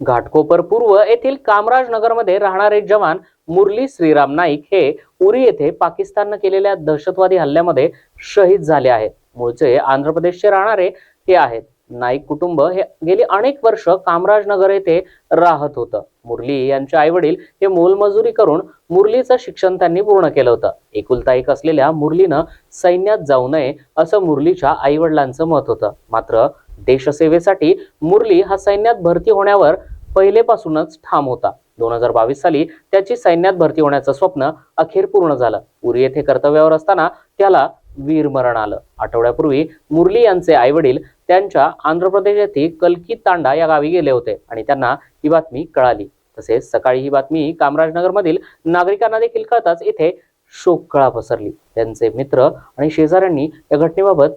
घाटकोपर पूर्व येथील कामराज नगरमध्ये राहणारे जवान मुरली श्रीराम नाईक हे उरी येथे पाकिस्ताननं केलेल्या दहशतवादी हल्ल्यामध्ये शहीद झाले आहेत. मूळचे आंध्र प्रदेशचे राहणारे हे आहेत. नाईक कुटुंब हे गेली अनेक वर्ष कामराज नगर येथे राहत होतं. मुरली यांचे आई वडील हे मोलमजुरी करून मुरलीचं शिक्षण त्यांनी पूर्ण केलं होतं. एकुलता एक असलेल्या मुरलीनं सैन्यात जाऊ नये असं मुरलीच्या आई वडिलांचं मत होतं. मात्र देशसेवेसाठी मुरली हा सैन्यात भरती होण्यावर पहिलेपासूनच ठाम होता. दोन हजार बावीस साली त्याची सैन्यात भरती होण्याचं स्वप्न अखेर पूर्ण झालं. उरी येथे कर्तव्यावर असताना त्याला वीरमरण आलं. आठवड्यापूर्वी मुरली यांचे आई वडील त्यांच्या आंध्र प्रदेश येथील कलकी तांडा या गावी गेले होते आणि त्यांना ही बातमी कळाली. तसेच सकाळी ही बातमी कामराजनगर मधील नागरिकांना देखील कळताच इथे शोककळा पसरली. त्यांचे मित्र आणि शेजाऱ्यांनी या घटनेबाबत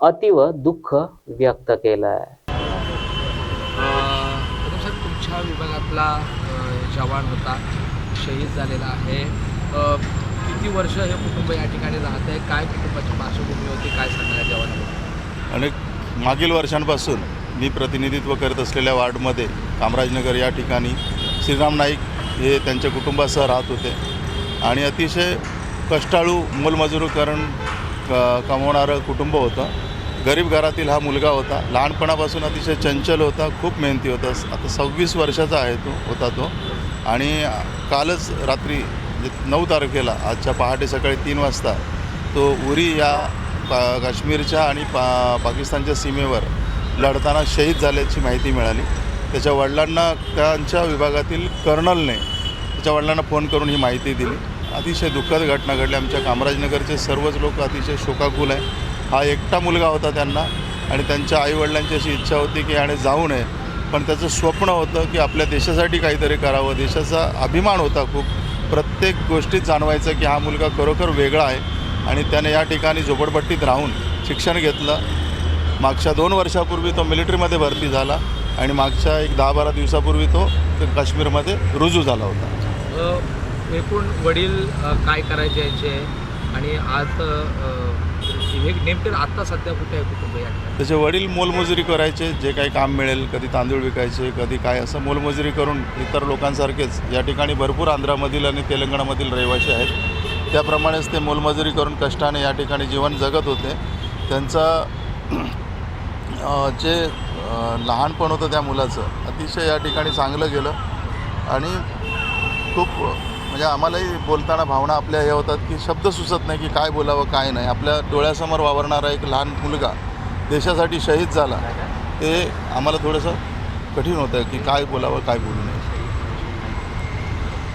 अतीव दुःख व्यक्त केलं आहे सुरक्षा विभागातला जवान होता शहीद झालेला आहे. किती वर्ष हे कुटुंब या ठिकाणी राहत आहे? काय कुटुंबाची पार्श्वभूमी होती? काय सांगणार जवान अनेक आणि मागील वर्षांपासून मी प्रतिनिधित्व करत असलेल्या वार्डमध्ये कामराजनगर या ठिकाणी श्रीराम नाईक हे त्यांच्या कुटुंबासह राहत होते. आणि अतिशय कष्टाळू मोलमजुरीकरण क कमवणारं कुटुंब होतं. गरीब घरातील हा मुलगा होता. लहानपणापासून अतिशय चंचल होता खूप मेहनती होता. आता सव्वीस वर्षाचा आहे तो होता तो. आणि कालच रात्री म्हणजे नऊ तारखेला आजच्या पहाटे सकाळी तीन वाजता तो उरी या पा काश्मीरच्या आणि पा पाकिस्तानच्या सीमेवर लढताना शहीद झाल्याची माहिती मिळाली. त्याच्या वडिलांना त्यांच्या विभागातील कर्नलने त्याच्या वडिलांना फोन करून ही माहिती दिली. अतिशय दुःखद घटना घडली. आमच्या कामराजनगरचे सर्वच लोक अतिशय शोकाकुल आहे हा एकटा मुलगा होता त्यांना आणि त्यांच्या आईवडिलांची अशी इच्छा होती की याने जाऊ नये. पण त्याचं स्वप्न होतं की आपल्या देशासाठी काहीतरी करावं. देशाचा अभिमान होता खूप. प्रत्येक गोष्टीत जाणवायचं की हा मुलगा खरोखर वेगळा आहे आणि त्याने या ठिकाणी झोपडपट्टीत राहून शिक्षण घेतलं. मागच्या दोन वर्षापूर्वी तो मिलिटरीमध्ये भरती झाला आणि मागच्या एक दहा बारा दिवसापूर्वी तो काश्मीरमध्ये रुजू झाला होता. एकूण वडील काय करायचे यांचे? आणि आज हे नेमके आत्ता सध्या कुठे आहे कुटुंब या त्याचे वडील मोलमजुरी करायचे जे काही काम मिळेल कधी तांदूळ विकायचे कधी काय असं मोलमजुरी करून इतर लोकांसारखेच या ठिकाणी भरपूर आंध्रामधील आणि तेलंगणामधील रहिवासी आहेत. त्याप्रमाणेच ते मोलमजुरी करून कष्टाने या ठिकाणी जीवन जगत होते. त्यांचा जे लहानपण होतं त्या मुलाचं अतिशय या ठिकाणी चांगलं गेलं. आणि खूप म्हणजे आम्हालाही बोलताना भावना आपल्या हे होतात की शब्द सुचत नाही की काय बोलावं काय नाही. आपल्या डोळ्यासमोर वावरणारा एक लहान मुलगा देशासाठी शहीद झाला. ते आम्हाला थोडंसं कठीण होतं की काय बोलावं काय बोलू नये.